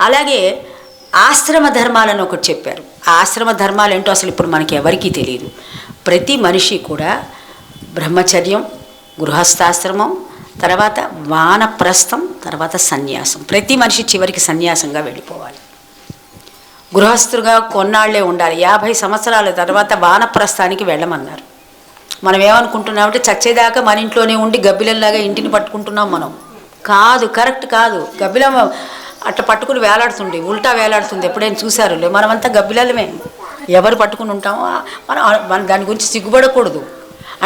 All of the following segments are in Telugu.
అలాగే ఆశ్రమ ధర్మాలను ఒకటి చెప్పారు. ఆ ఆశ్రమ ధర్మాలు ఏంటో అసలు ఇప్పుడు మనకి ఎవరికీ తెలియదు. ప్రతి మనిషి కూడా బ్రహ్మచర్యం గృహస్థాశ్రమం తర్వాత వానప్రస్థం తర్వాత సన్యాసం. ప్రతి మనిషి చివరికి సన్యాసంగా వెళ్ళిపోవాలి. గృహస్థుగా కొన్నాళ్ళే ఉండాలి. యాభై సంవత్సరాల తర్వాత వానప్రస్థానికి వెళ్ళమన్నారు. మనం ఏమనుకుంటున్నామంటే చచ్చేదాకా మన ఇంట్లోనే ఉండి గబ్బిలల్లాగా ఇంటిని పట్టుకుంటున్నాం మనం. కాదు కరెక్ట్ కాదు. గబ్బిలం అట్లా పట్టుకుని వేలాడుతుండే ఉల్టా వేలాడుతుంది ఎప్పుడైనా చూశారు లే మనమంతా గబ్బిలాలమే. ఎవరు పట్టుకుని ఉంటామో మనం మన దాని గురించి సిగ్గుపడకూడదు.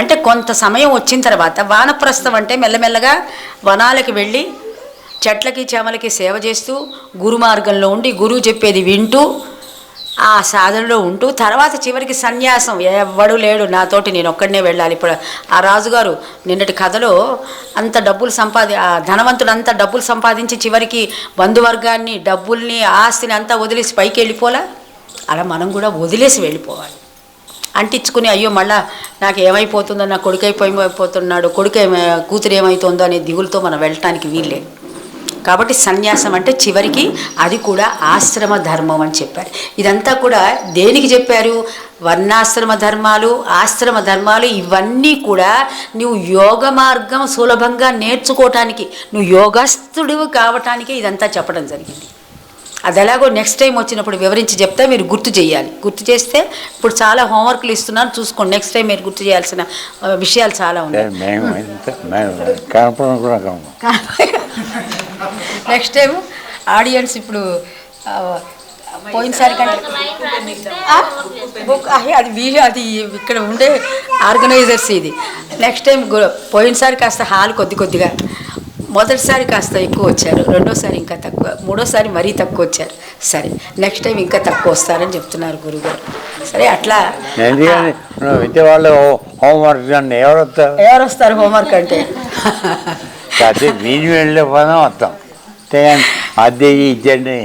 అంటే కొంత సమయం వచ్చిన తర్వాత వానప్రస్థం అంటే మెల్లమెల్లగా వనాలకి వెళ్ళి చెట్లకి చేమలకి సేవ చేస్తూ గురు మార్గంలో ఉండి గురువు చెప్పేది వింటూ ఆ సాధనలో ఉంటూ తర్వాత చివరికి సన్యాసం. ఎవడు లేడు నాతోటి నేను ఒక్కడనే వెళ్ళాలి. ఇప్పుడు ఆ రాజుగారు నిన్నటి కథలో అంత డబ్బులు సంపాది ఆ ధనవంతుడు అంత డబ్బులు సంపాదించి చివరికి బంధువర్గాన్ని డబ్బుల్ని ఆస్తిని అంతా వదిలేసి పైకి వెళ్ళిపోలా? అలా మనం కూడా వదిలేసి వెళ్ళిపోవాలి. అంటించుకుని అయ్యో మళ్ళా నాకు ఏమైపోతుందో నా కొడుకు అయిపోయిపోతున్నాడు కొడుకు ఏమై కూతురు ఏమవుతుందో అనే దిగులతో మనం వెళ్ళటానికి వీల్లేదు. కాబట్టి సన్యాసం అంటే చివరికి అది కూడా ఆశ్రమ ధర్మం అని చెప్పారు. ఇదంతా కూడా దేనికి చెప్పారు? వర్ణాశ్రమ ధర్మాలు ఆశ్రమ ధర్మాలు ఇవన్నీ కూడా నువ్వు యోగ మార్గం సులభంగా నేర్చుకోవటానికి నువ్వు యోగస్థుడివి కావటానికి ఇదంతా చెప్పడం జరిగింది. అది ఎలాగో నెక్స్ట్ టైం వచ్చినప్పుడు వివరించి చెప్తే మీరు గుర్తు చేయాలి. గుర్తు చేస్తే ఇప్పుడు చాలా హోంవర్క్లు ఇస్తున్నాను చూసుకోండి. నెక్స్ట్ టైం మీరు గుర్తు చేయాల్సిన విషయాలు చాలా ఉన్నాయి మేము ఇంత మేము కనపడం కూడా కనపడం నెక్స్ట్ టైం ఆడియన్స్ ఇప్పుడు పోయినసారి కంటే? బుక్ అది వీ అది ఇక్కడ ఉండే ఆర్గనైజర్స్ ఇది. నెక్స్ట్ టైం పోయినసారి కాస్త హాల్ కొద్ది కొద్దిగా మొదటిసారి కాస్త ఎక్కువ వచ్చారు. రెండోసారి ఇంకా తక్కువ మూడోసారి మరీ తక్కువ వచ్చారు. సరే నెక్స్ట్ టైం ఇంకా తక్కువ వస్తారని చెప్తున్నారు గురుగారు. సరే అట్లా వాళ్ళు హోంవర్క్ ఎవరు వస్తారు? ఎవరు వస్తారు హోంవర్క్ అంటే? వెళ్ళే పదం వస్తాం అద్దె ఇచ్చండి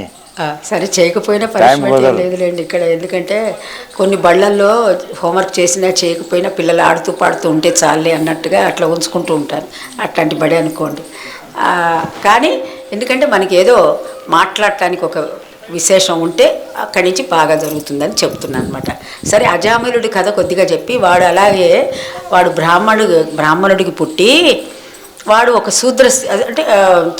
సరే చేయకపోయినా పనిష్మెంట్ ఏం కుదరదు. లేదులేండి ఇక్కడ. ఎందుకంటే కొన్ని బళ్ళల్లో హోంవర్క్ చేసినా చేయకపోయినా పిల్లలు ఆడుతూ పాడుతూ ఉంటే చాలే అన్నట్టుగా అట్లా ఉంచుకుంటూ ఉంటారు. అట్లాంటి బడి అనుకోండి. కానీ ఎందుకంటే మనకి ఏదో మాట్లాడటానికి ఒక విశేషం ఉంటే అక్కడి నుంచి బాగా జరుగుతుందని చెప్తున్నాను అనమాట సరే అజామిలుడి కథ కొద్దిగా చెప్పి వాడు అలాగే వాడు బ్రాహ్మణుడు బ్రాహ్మణుడికి పుట్టి వాడు ఒక శూద్ర అంటే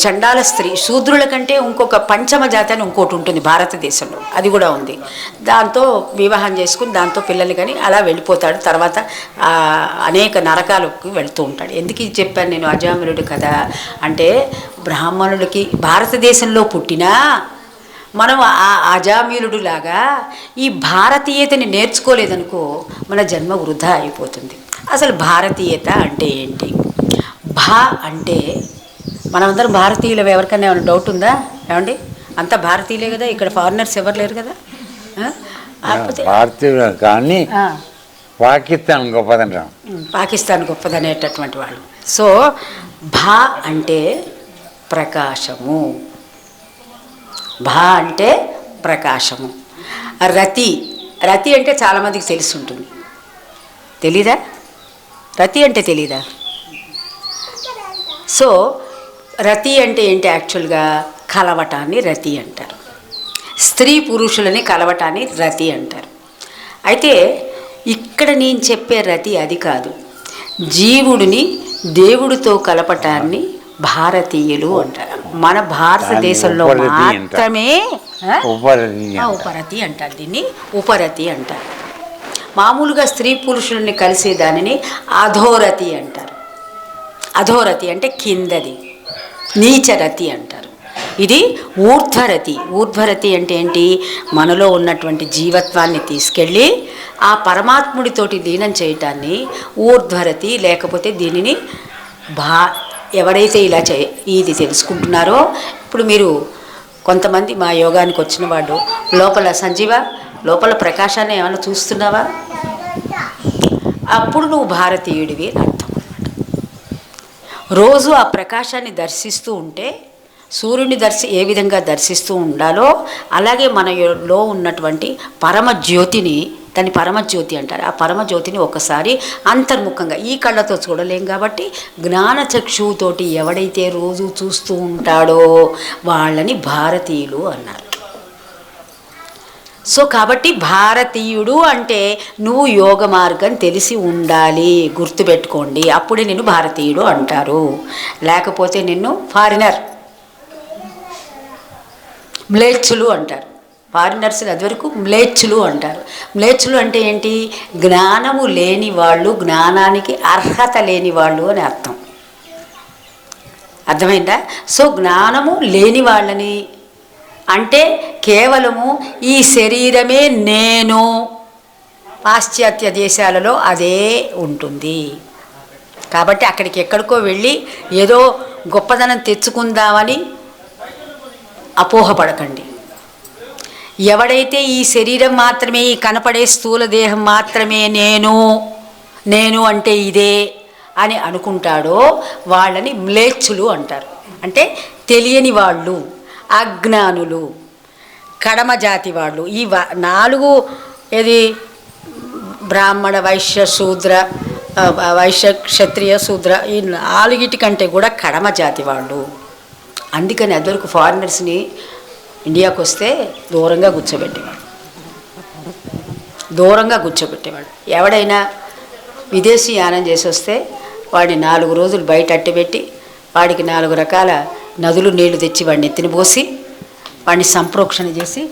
చండాల స్త్రీ. శూద్రుల కంటే ఇంకొక పంచమ జాతి అని ఇంకోటి ఉంటుంది భారతదేశంలో. అది కూడా ఉంది. దాంతో వివాహం చేసుకుని దాంతో పిల్లలు కానీ అలా వెళ్ళిపోతాడు. తర్వాత అనేక నరకాలకు వెళుతూ ఉంటాడు. ఎందుకు ఇది చెప్పాను నేను? అజామరుడు కదా అంటే బ్రాహ్మణులకి భారతదేశంలో పుట్టినా మనం ఆ అజామీరుడు లాగా ఈ భారతీయతని నేర్చుకోలేదనుకో మన జన్మ వృధా అయిపోతుంది. అసలు భారతీయత అంటే ఏంటి? భా అంటే మనమందరం భారతీయులు ఎవరికైనా ఏమైనా డౌట్ ఉందా? ఏమండి? అంతా భారతీయులే కదా ఇక్కడ ఫారినర్స్ ఎవరు లేరు కదా? భారతీయులు కానీ పాకిస్తాన్ గొప్పదంటాం పాకిస్తాన్ గొప్పదనేటటువంటి వాళ్ళు. సో భా అంటే ప్రకాశము. భా అంటే ప్రకాశము. రతి రతి అంటే చాలామందికి తెలిసి ఉంటుంది. తెలీదా? రతి అంటే తెలీదా? సో రతి అంటే ఏంటి యాక్చువల్గా? కలవటాన్ని రతి అంటారు. స్త్రీ పురుషులని కలవటాన్ని రతి అంటారు. అయితే ఇక్కడ నేను చెప్పే రతి అది కాదు. జీవుడిని దేవుడితో కలపటాన్ని భారతీయులు అంటారు. మన భారతదేశంలో. మాత్రమే ఉపరతి అంటారు. దీన్ని ఉపరతి అంటారు. మామూలుగా స్త్రీ పురుషుల్ని కలిసే దానిని అధోరతి అంటారు. అధోరతి అంటే కిందది నీచరతి అంటారు. ఇది ఊర్ధ్వరతి. ఊర్ధ్వరతి అంటే ఏంటి? మనలో ఉన్నటువంటి జీవత్వాన్ని తీసుకెళ్ళి ఆ పరమాత్ముడితోటి లీనం చేయటాన్ని ఊర్ధ్వరతి లేకపోతే దీనిని భా ఎవరైతే ఇలా చే ఇది తెలుసుకుంటున్నారో ఇప్పుడు మీరు కొంతమంది మా యోగానికి వచ్చిన వాడు లోపల సంజీవ లోపల ప్రకాశాన్ని ఏమైనా చూస్తున్నావా? అప్పుడు నువ్వు భారతీయుడివి అని రోజు ఆ ప్రకాశాన్ని దర్శిస్తూ ఉంటే సూర్యుని దర్శి ఏ విధంగా దర్శిస్తూ ఉండాలో అలాగే మనలో ఉన్నటువంటి పరమజ్యోతిని దాన్ని పరమజ్యోతి అంటారు. ఆ పరమజ్యోతిని ఒకసారి అంతర్ముఖంగా ఈ కళ్ళతో చూడలేం కాబట్టి జ్ఞానచక్షువుతోటి ఎవడైతే రోజు చూస్తూ ఉంటాడో వాళ్ళని భారతీయులు అన్నారు. సో కాబట్టి భారతీయుడు అంటే నువ్వు యోగ మార్గం తెలిసి ఉండాలి గుర్తుపెట్టుకోండి. అప్పుడే నిన్ను భారతీయుడు అంటారు. లేకపోతే నిన్ను ఫారినర్ మ్లేచ్చులు అంటారు. ఫారినర్స్ అదివరకు మ్లేచ్చులు అంటారు. మ్లేచ్చులు అంటే ఏంటి? జ్ఞానము లేని వాళ్ళు జ్ఞానానికి అర్హత లేని వాళ్ళు అని అర్థం. అర్థమైందా? సో జ్ఞానము లేని వాళ్ళని అంటే కేవలము ఈ శరీరమే నేను. పాశ్చాత్య దేశాలలో అదే ఉంటుంది. కాబట్టి అక్కడికి ఎక్కడికో వెళ్ళి ఏదో గొప్పదనం తెచ్చుకుందామని అపోహపడకండి. ఎవడైతే ఈ శరీరం మాత్రమే ఈ కనపడే స్థూల దేహం మాత్రమే నేను నేను అంటే ఇదే అని అనుకుంటాడో వాళ్ళని మ్లేచ్చులు అంటారు. అంటే తెలియని వాళ్ళు అజ్ఞానులు. కడమ జాతి వాళ్ళు. ఈ వ- నాలుగు ఏది? బ్రాహ్మణ వైశ్య శూద్ర వైశ్య క్షత్రియ శూద్ర ఈ నాలుగిటి కంటే కూడా కడమ జాతి వాళ్ళు. అందుకని అదివరకు ఫారినర్స్ని ఇండియాకు వస్తే దూరంగా కూర్చోబెట్టేవాడు దూరంగా కూర్చోబెట్టేవాడు ఎవడైనా విదేశీ యానం చేసి వస్తే వాడిని నాలుగు రోజులు బయట అట్టబెట్టి వాడికి నాలుగు రకాల నదులు నీళ్ళు తెచ్చి వాడిని ఎత్తిని పోసి వాడిని సంప్రోక్షణ చేసి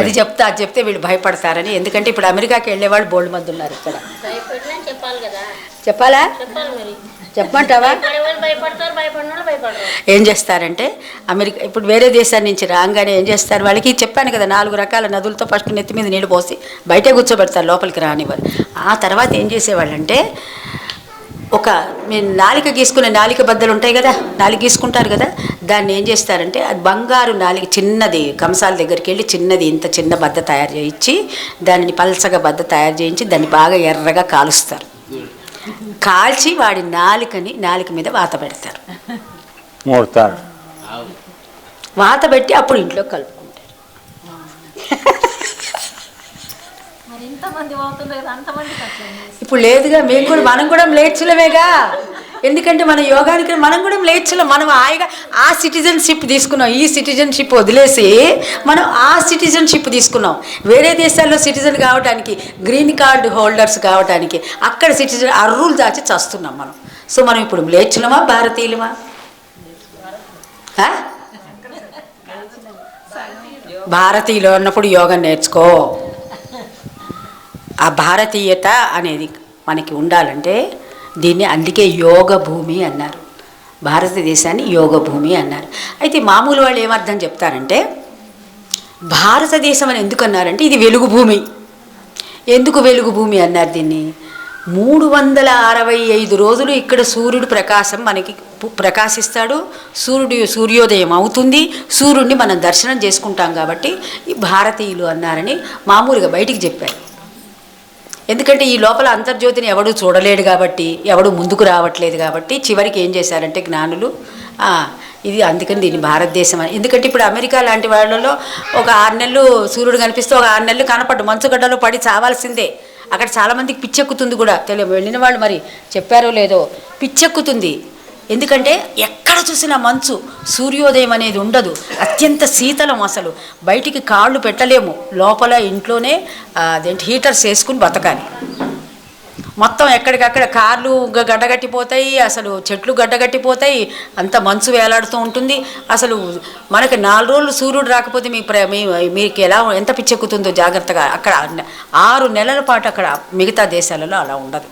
అది చెప్తా అది చెప్తే వీళ్ళు భయపడతారని. ఎందుకంటే ఇప్పుడు అమెరికాకి వెళ్ళేవాళ్ళు బోల్డ్ మంది ఉన్నారు ఇక్కడ. భయపడినా చెప్పాలి కదా. చెప్పాలా? చెప్పాలి మరి. చెప్పమంటావా? ఏం చేస్తారంటే అమెరికా ఇప్పుడు వేరే దేశాల నుంచి రాగానే ఏం చేస్తారు? వాళ్ళకి చెప్పాను కదా నాలుగు రకాల నదులతో ఫస్ట్ నెత్తి మీద నీళ్ళు పోసి బయటే కూర్చోబెడతారు లోపలికి రానివ్వరు. ఆ తర్వాత ఏం చేసేవాళ్ళంటే ఒక మీ నాలిక గీసుకునే నాలిక బద్దలు ఉంటాయి కదా నాలిక గీసుకుంటారు కదా దాన్ని ఏం చేస్తారంటే అది బంగారు నాలిక చిన్నది కంసాల దగ్గరికి వెళ్ళి చిన్నది ఇంత చిన్న బద్ద తయారు చేయించి దానిని పల్చగా బద్ద తయారు చేయించి దాన్ని బాగా ఎర్రగా కాలుస్తారు. కాల్చి వాడి నాలికని నాలిక మీద వాత పెడతారు. మూడతారు. వాత పెట్టి అప్పుడు ఇంట్లో కలుపుకుంటారు. ఇప్పుడు లేదుగా మేము కూడా మనం కూడా మ్లేచ్చులమేగా ఎందుకంటే మన యోగానికి మనం కూడా మ్లేచ్చులం మనం హాయిగా ఆ సిటిజన్షిప్ తీసుకున్నాం. ఈ సిటిజన్షిప్ వదిలేసి మనం ఆ సిటిజన్షిప్ తీసుకున్నాం. వేరే దేశాల్లో సిటిజన్ కావడానికి గ్రీన్ కార్డు హోల్డర్స్ కావడానికి అక్కడ సిటిజన్ అర్రులు దాచి చస్తున్నాం మనం. సో మనం ఇప్పుడు మ్లేచ్చులమా భారతీయులమా? భారతీయులు అన్నప్పుడు యోగా నేర్చుకో. ఆ భారతీయత అనేది మనకి ఉండాలంటే దీన్ని అందుకే యోగ భూమి అన్నారు. భారతదేశాన్ని యోగ భూమి అన్నారు. అయితే మామూలు వాళ్ళు ఏమర్థం చెప్తారంటే భారతదేశం అని ఎందుకు అన్నారంటే ఇది వెలుగు భూమి. ఎందుకు వెలుగు భూమి అన్నారు దీన్ని? మూడు వందల అరవై ఐదు రోజులు ఇక్కడ సూర్యుడు ప్రకాశం మనకి ప్రకాశిస్తాడు. సూర్యుడు సూర్యోదయం అవుతుంది. సూర్యుడిని మనం దర్శనం చేసుకుంటాం కాబట్టి ఈ భారతీయులు అన్నారని మామూలుగా బయటికి చెప్పారు. ఎందుకంటే ఈ లోపల అంతర్జ్యోతిని ఎవడు చూడలేడు కాబట్టి ఎవడు ముందుకు రావట్లేదు కాబట్టి చివరికి ఏం చేశారంటే జ్ఞానులు ఇది అందుకని దీన్ని భారతదేశం అని. ఎందుకంటే ఇప్పుడు అమెరికా లాంటి వాళ్ళలో ఒక ఆరు నెలలు సూర్యుడు కనిపిస్తే ఒక ఆరు నెలలు కనపడ్డు మంచుగడ్డలో పడి చావాల్సిందే. అక్కడ చాలామందికి పిచ్చెక్కుతుంది కూడా. తెలియ వెళ్ళిన వాళ్ళు మరి చెప్పారో లేదో? పిచ్చెక్కుతుంది. ఎందుకంటే ఎక్కడ చూసినా మంచు సూర్యోదయం అనేది ఉండదు. అత్యంత శీతలం అసలు. బయటికి కాళ్ళు పెట్టలేము. లోపల ఇంట్లోనే అదేంటి హీటర్స్ వేసుకుని బతకాలి. మొత్తం ఎక్కడికక్కడ కార్లు గడ్డగట్టిపోతాయి అసలు చెట్లు గడ్డగట్టిపోతాయి అంత మంచు వేలాడుతూ ఉంటుంది. అసలు మనకి నాలుగు రోజులు సూర్యుడు రాకపోతే మీ ప్ర మీకు ఎలా ఎంత పిచ్చెక్కుతుందో జాగ్రత్తగా అక్కడ ఆరు నెలల పాటు అక్కడ మిగతా దేశాలలో అలా ఉండదు.